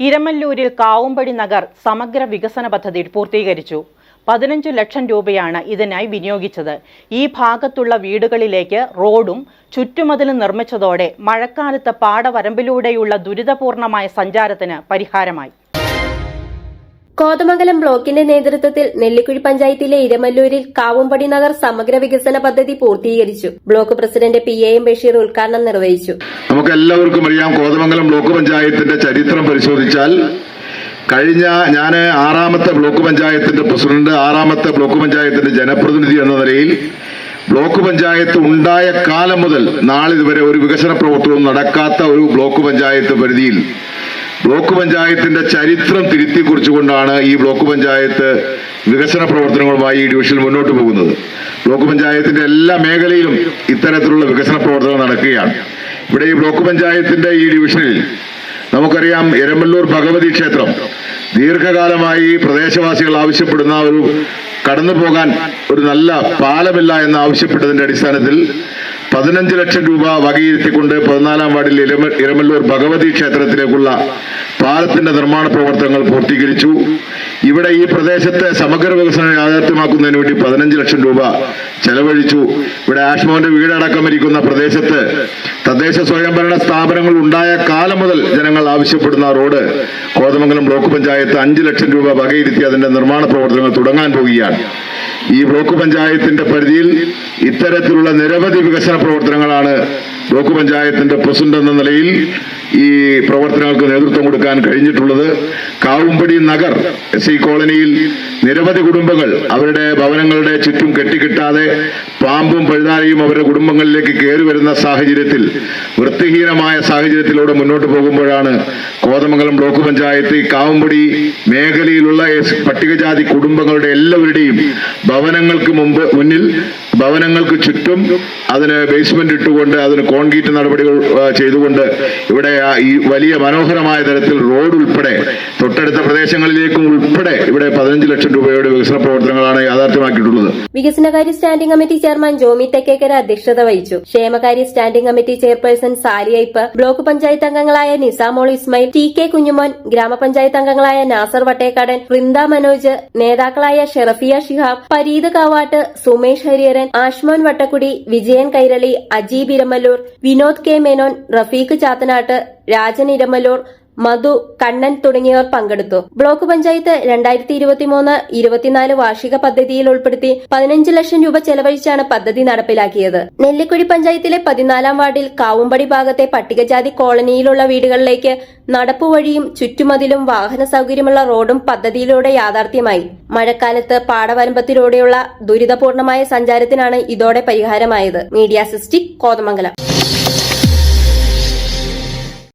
ഇരമല്ലൂരിൽ കാവുംപടി നഗർ സമഗ്ര വികസന പദ്ധതി പൂർത്തീകരിച്ചു. പതിനഞ്ച് ലക്ഷം രൂപയാണ് ഇതിനായി വിനിയോഗിച്ചത്. ഈ ഭാഗത്തുള്ള വീടുകളിലേക്ക് റോഡും ചുറ്റുമതിലും നിർമ്മിച്ചതോടെ മഴക്കാലത്ത് പാടവരമ്പിലൂടെയുള്ള ദുരിതപൂർണമായ സഞ്ചാരത്തിന് പരിഹാരമായി. കോതമംഗലം ബ്ലോക്കിന്റെ നേതൃത്വത്തിൽ നെല്ലിക്കുഴി പഞ്ചായത്തിലെ ഇരമല്ലൂരിൽ കാവുംപടി നഗർ സമഗ്ര വികസന പദ്ധതി പൂർത്തീകരിച്ചു. Block president P A M Basheer ഉദ്ഘാടനം നിർവഹിച്ചു. നമുക്ക് എല്ലാവർക്കും അറിയാം കോതമംഗലം ബ്ലോക്ക് പഞ്ചായത്തിന്റെ ചരിത്രം പരിശോധിച്ചാൽ കഴിഞ്ഞ ഞാൻ ആറാമത്തെ ബ്ലോക്ക് പഞ്ചായത്തിന്റെ പ്രസിഡന്റ് ആറാമത്തെ ബ്ലോക്ക് പഞ്ചായത്തിന്റെ ജനപ്രതിനിധി എന്ന നിലയിൽ ബ്ലോക്ക് പഞ്ചായത്ത് ഉണ്ടായ കാലം മുതൽ നാളിതുവരെ ഒരു വികസന പ്രവർത്തനവും നടക്കാത്ത ഒരു ബ്ലോക്ക് പഞ്ചായത്ത് പരിധിയിൽ ബ്ലോക്ക് പഞ്ചായത്തിന്റെ ചരിത്രം തിരുത്തി കുറിച്ചുകൊണ്ടാണ് ഈ ബ്ലോക്ക് പഞ്ചായത്ത് വികസന പ്രവർത്തനങ്ങളുമായി ഈ ഡിവിഷനിൽ മുന്നോട്ട് പോകുന്നത്. ബ്ലോക്ക് പഞ്ചായത്തിന്റെ എല്ലാ മേഖലയിലും ഇത്തരത്തിലുള്ള വികസന പ്രവർത്തനങ്ങൾ നടക്കുകയാണ്. ഇവിടെ ഈ ബ്ലോക്ക് പഞ്ചായത്തിന്റെ ഈ ഡിവിഷനിൽ നമുക്കറിയാം എരമല്ലൂർ ഭഗവതി ക്ഷേത്രം ദീർഘകാലമായി പ്രദേശവാസികൾ ആവശ്യപ്പെടുന്ന ഒരു കടന്നു പോകാൻ ഒരു നല്ല പാലമില്ല എന്ന് ആവശ്യപ്പെട്ടതിന്റെ അടിസ്ഥാനത്തിൽ പതിനഞ്ച് ലക്ഷം രൂപ വകയിരുത്തിക്കൊണ്ട് പതിനാലാം വാർഡിൽ ഇരമ- ഇരമല്ലൂർ ഭഗവതി ക്ഷേത്രത്തിലേക്കുള്ള പാലത്തിന്റെ നിർമ്മാണ പ്രവർത്തനങ്ങൾ പൂർത്തീകരിച്ചു. ഇവിടെ ഈ പ്രദേശത്തെ സമഗ്ര വികസനം യാഥാർത്ഥ്യമാക്കുന്നതിന് വേണ്ടി പതിനഞ്ച് ലക്ഷം രൂപ ചെലവഴിച്ചു. ഇവിടെ ആഷ്മോന്റെ വീടടക്കം ഇരിക്കുന്ന പ്രദേശത്ത് തദ്ദേശ സ്വയംഭരണ സ്ഥാപനങ്ങൾ ഉണ്ടായ കാലം മുതൽ ജനങ്ങൾ ആവശ്യപ്പെടുന്ന റോഡ് കോതമംഗലം ബ്ലോക്ക് പഞ്ചായത്ത് അഞ്ച് ലക്ഷം രൂപ വകയിരുത്തി അതിന്റെ നിർമ്മാണ പ്രവർത്തനങ്ങൾ തുടങ്ങാൻ പോവുകയാണ്. ഈ ബ്ലോക്ക് പഞ്ചായത്തിന്റെ പരിധിയിൽ ഇത്തരത്തിലുള്ള നിരവധി വികസന പ്രവർത്തനങ്ങളാണ് ബ്ലോക്ക് പഞ്ചായത്തിന്റെ പ്രസിഡന്റ് എന്ന നിലയിൽ ഈ പ്രവർത്തനങ്ങൾക്ക് നേതൃത്വം കൊടുക്കാൻ കഴിഞ്ഞിട്ടുള്ളത് കാവുംപടി നഗർ എസ് കോളനിയിൽ നിരവധി കുടുംബങ്ങൾ അവരുടെ ഭവനങ്ങളുടെ ചുറ്റും കെട്ടിക്കിട്ടാതെ പാമ്പും പഴുതാരയും അവരുടെ കുടുംബങ്ങളിലേക്ക് കയറി വരുന്ന സാഹചര്യത്തിൽ വൃത്തിഹീനമായ സാഹചര്യത്തിലൂടെ മുന്നോട്ട് പോകുമ്പോഴാണ് കോതമംഗലം ബ്ലോക്ക് പഞ്ചായത്ത് കാവുംപടി മേഖലയിലുള്ള പട്ടികജാതി കുടുംബങ്ങളുടെ എല്ലാവരുടെയും ഭവനങ്ങൾക്ക് മുമ്പ് മുന്നിൽ ഭവനങ്ങൾക്ക് ചുറ്റും അതിന് ബേസ്മെന്റ് ഇട്ടുകൊണ്ട് അതിന് കോൺക്രീറ്റ് നടപടികൾ ചെയ്തുകൊണ്ട് ഇവിടെ ഈ വലിയ മനോഹരമായ തരത്തിൽ റോഡ് ഉൾപ്പെടെ തൊട്ടടുത്ത പ്രദേശങ്ങളിലേക്കും ഉൾപ്പെടെ ഇവിടെ പതിനഞ്ച് ലക്ഷം രൂപയുടെ വികസന പ്രവർത്തനങ്ങളാണ് യാഥാർത്ഥ്യമാക്കിയിട്ടുള്ളത്. വികസനകാര്യ standing committee chairman Jomy Thekkekara അധ്യക്ഷത വഹിച്ചു. ക്ഷേമകാര്യ സ്റ്റാൻഡിംഗ് കമ്മിറ്റി ചെയർപേഴ്സൺ സാലിയയ്പ് ബ്ലോക്ക് പഞ്ചായത്ത് അംഗങ്ങളായ നിസാമോൾ ഇസ്മയിൽ ടി കെ കുഞ്ഞുമോൻ ഗ്രാമപഞ്ചായത്ത് അംഗങ്ങളായ നാസർ വട്ടേക്കാടൻ വൃന്ദ മനോജ് നേതാക്കളായ ഷെറഫിയ ഷിഹാബ് പരീത് കാവാട്ട് സുമേഷ് ഹരിഹരൻ ആഷ്മോൻ വട്ടക്കുടി വിജയൻ കൈരളി അജീബ് ഇരമല്ലൂർ വിനോദ് കെ മേനോൻ റഫീഖ് ചാത്തനാട്ട് രാജൻ ഇരമല്ലൂർ മധു കണ്ണൻ തുടങ്ങിയവർ പങ്കെടുത്തു. ബ്ലോക്ക് പഞ്ചായത്ത് രണ്ടായിരത്തി ഇരുപത്തിമൂന്ന് ഇരുപത്തിനാല് വാർഷിക പദ്ധതിയിൽ ഉൾപ്പെടുത്തി പതിനഞ്ച് ലക്ഷം രൂപ ചെലവഴിച്ചാണ് പദ്ധതി നടപ്പിലാക്കിയത്. നെല്ലിക്കുഴി പഞ്ചായത്തിലെ പതിനാലാം വാർഡിൽ കാവുംപടി ഭാഗത്തെ പട്ടികജാതി കോളനിയിലുള്ള വീടുകളിലേക്ക് നടപ്പുവഴിയും ചുറ്റുമതിലും വാഹന സൗകര്യമുള്ള റോഡും പദ്ധതിയിലൂടെ യാഥാർത്ഥ്യമായി. മഴക്കാലത്ത് പാടവരമ്പത്തിലൂടെയുള്ള ദുരിതപൂർണമായ സഞ്ചാരത്തിനാണ് ഇതോടെ പരിഹാരമായത്. Media cystic Kothamangalam.